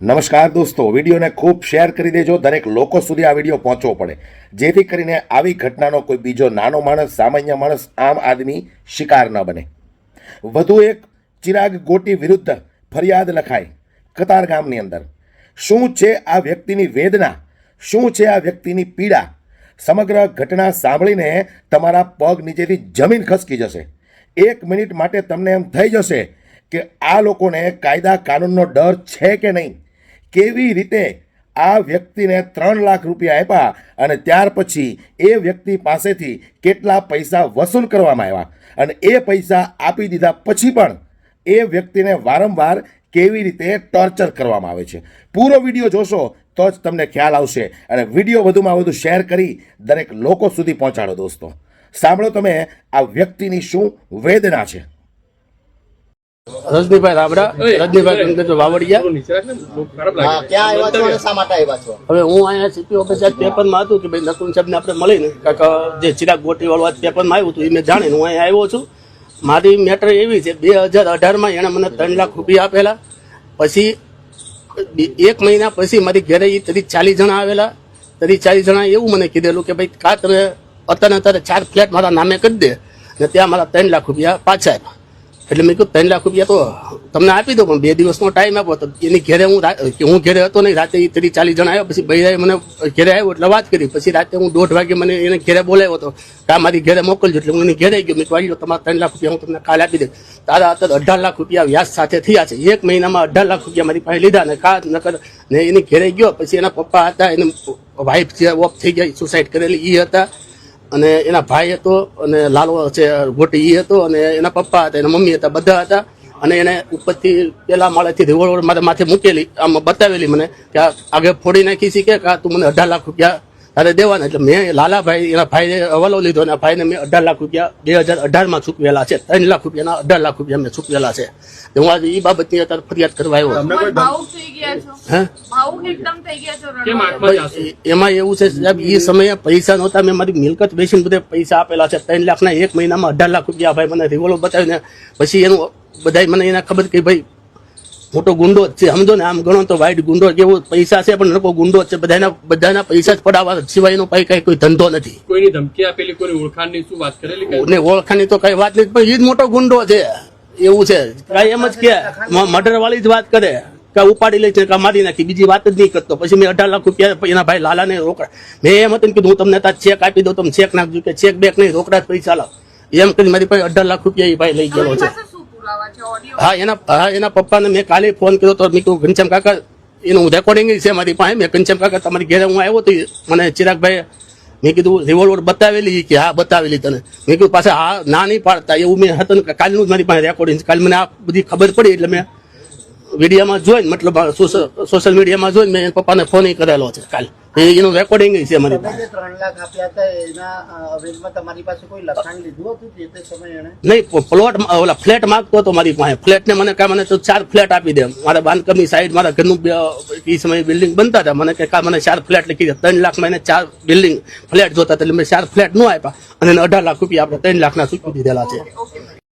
નમસ્કાર દોસ્તો, વિડીયોને ખૂબ શેર કરી દેજો, દરેક લોકો સુધી આ વીડિયો પહોંચવો પડે. જેથી કરીને આવી ઘટનાનો કોઈ બીજો નાનો માણસ, સામાન્ય માણસ, આમ આદમી શિકાર ન બને. વધુ એક ચિરાગ ગોટી વિરુદ્ધ ફરિયાદ લખાઈ કતાર ગામની અંદર. શું છે આ વ્યક્તિની વેદના? શું છે આ વ્યક્તિની પીડા? સમગ્ર ઘટના સાંભળીને તમારા પગ નીચેથી જમીન ખસકી જશે. એક મિનિટ માટે તમને એમ થઈ જશે કે આ લોકોને કાયદા કાનૂનનો ડર છે કે નહીં? કેવી રીતે આ વ્યક્તિને ત્રણ લાખ રૂપિયા આપ્યા અને ત્યાર પછી એ વ્યક્તિ પાસેથી કેટલા પૈસા વસૂલ કરવામાં આવ્યા અને એ પૈસા આપી દીધા પછી પણ એ વ્યક્તિને વારંવાર કેવી રીતે ટોર્ચર કરવામાં આવે છે. પૂરો વીડિયો જોશો તો જ તમને ખ્યાલ આવશે અને વીડિયો વધુમાં વધુ શેર કરી દરેક લોકો સુધી પહોંચાડો દોસ્તો. સાંભળો તમે આ વ્યક્તિની શું વેદના છે. રજનીભાઈ રાબડા રજનીભાઈ વાવડિયા હવે હું અહીંયા સીપી ઓફિસર પેપરમાં હતું કે ભાઈ નકુલ સાહેબને આપણે મળીને કાંઈક જે ચિરાગ ગોટી વાળું પેપરમાં આવ્યું હતું એ મેં જાણીને હું અહીંયા આવ્યો છું મારી મેટર એવી છે બે હજાર અઢારમાં એણે મને ત્રણ લાખ રૂપિયા આપેલા પછી એક મહિના પછી મારી ઘરે એ તરી ચાલીસ જણા આવેલા તરી ચાલીસ જણા એવું મને કીધેલું કે ભાઈ કા તમે અત્યારે અત્યારે ચાર ફ્લેટ મારા નામે કરી દે ને ત્યાં મારા ત્રણ લાખ રૂપિયા પાછા આપ્યા એટલે મેં કીધું, ત્રણ લાખ રૂપિયા તો તમને આપી દો પણ બે દિવસનો ટાઈમ આપો. તો એની ઘરે હું હું ઘેરે હતો નહીં, રાતે ત્રીસ ચાલીસ જણા આવ્યો, પછી ભાઈ મને ઘરે આવ્યો એટલે વાત કરી. પછી રાતે હું દોઢ વાગે મને એને ઘેરે બોલાવ્યો હતો, કે મારી ઘરે મોકલજો. એટલે હું એની ઘરે ગયો. મેં કહ્યું તમારા ત્રણ લાખ રૂપિયા હું તમને કાલે આપી દઉં તારા અત્યારે અઢાર લાખ રૂપિયા વ્યાજ સાથે થયા છે. એક મહિનામાં અઢાર લાખ રૂપિયા મારી પાસે લીધા ને કા નકર ને એની ઘરે ગયો. પછી એના પપ્પા હતા, એને વાઈફ જે ઓફ થઈ ગઈ સુસાઇડ કરેલી એ હતા. અને એના ભાઈ હતો અને લાલો છે ગોટી ઈ હતો અને એના પપ્પા હતા એના મમ્મી હતા બધા હતા. અને એને ઉપરથી પેલા માળેથી રિવોલ્વર મારા માથે મૂકેલી આમ બતાવેલી મને કે આગળ ફોડી નાખી છે કે આ તું મને અઢાર લાખ રૂપિયા તારે દેવાના. એટલે મેં લાલાભાઈ એના ભાઈને હવાલો લીધો અને ભાઈને મેં અઢાર લાખ રૂપિયા બે હજાર અઢારમાં ચૂકવેલા છે. ત્રણ લાખ રૂપિયાના અઢાર લાખ રૂપિયા મેં ચૂકવેલા છે. હું આજે એ બાબતની અત્યારે ફરિયાદ કરવા આવ્યો. એમાં એવું છે સાહેબ એ સમયે પૈસા નહોતા મેં મારી મિલકત બેસીને બધે પૈસા આપેલા છે. ત્રણ લાખના એક મહિનામાં અઢાર લાખ રૂપિયા ભાઈ મને રિવોલ્વ બતાવીને પછી એનું બધા મને એને ખબર કે ભાઈ મોટો ગુંડો જ છે. સમજો ને આમ ગણો તો વાઈટ ગુંડો કેવો પૈસા છે પણ લોકો ગુંડો છે. બધાના બધાના પૈસા જ પડાવવા સિવાય એનો કઈ કઈ કોઈ ધંધો નથી. કોઈની ધમકી આપેલી કોઈ ઓળખાણની શું વાત કરેલી ને ઓળખાની તો કઈ વાત નહીં પણ એ જ મોટો ગુંડો છે. એવું છે. કઈ એમ જ કે મર્ડર વાળી જ વાત કરે. કે ઉપાડી લે છે કે મારી નાખી બીજી વાત જ નહીં કરતો. પછી મેં અઢાર લાખ રૂપિયા એના ભાઈ લાલાને રોકડા. મેં એમ હતું કીધું હું તમને ત્યાં ચેક આપી દઉં તમે ચેક નાખજો કે ચેક બેક નહીં રોકડા જ પૈસા લાવ. એમ કરી મારી પાસે અઢાર લાખ રૂપિયા એ ભાઈ લઈ ગયેલો છે. હા એના હા એના પપ્પાને મેં કાલે ફોન કર્યો તો મેં કહ્યું ઘનશ્યામ કાકા એનું રેકોર્ડિંગ છે મારી પાસે. મેં ઘનશ્યામ કાકા તમારી ઘરે હું આવ્યો તો મને ચિરાગભાઈ મેં કીધું રિવોલ્વર બતાવેલી કે હા બતાવેલી તને. મેં કીધું પાછા હા ના નહીં પાડતા. એવું મેં હતું કાલનું જ મારી પાસે રેકોર્ડિંગ કાલે મને આ બધી ખબર પડી એટલે મેં વિડીયામાં જોઈને મતલબ સોશિયલ મીડિયામાં જોઈને મેં પપ્પાને ફોન કરેલો છે કાલ. એનું રેકોર્ડિંગ છે મારી પાસે જે ત્રણ લાખ આપ્યા હતા એના અ, અવેજમાં તમારી પાસે કોઈ લખાણ લીધું હતું જે તે સમયે એણે? નહીં પ્લોટ ઓલા ફ્લેટ માંગતો હતો મારી પાસે. ફ્લેટ ને મને કા મને તો ચાર ફ્લેટ આપી દે. મારા બાંધકામની સાઈડ મારા ઘરનું એ સમયે બિલ્ડિંગ બનતા હતા. મને કે કા મને ચાર ફ્લેટ લખી દે. ત્રણ લાખમાં એને ચાર બિલ્ડિંગ ફ્લેટ જોતા એટલે મેં ચાર ફ્લેટ ન આપ્યા અને અઢાર લાખ રૂપિયા આપણે ત્રણ લાખના ચૂકવી દીધેલા છે.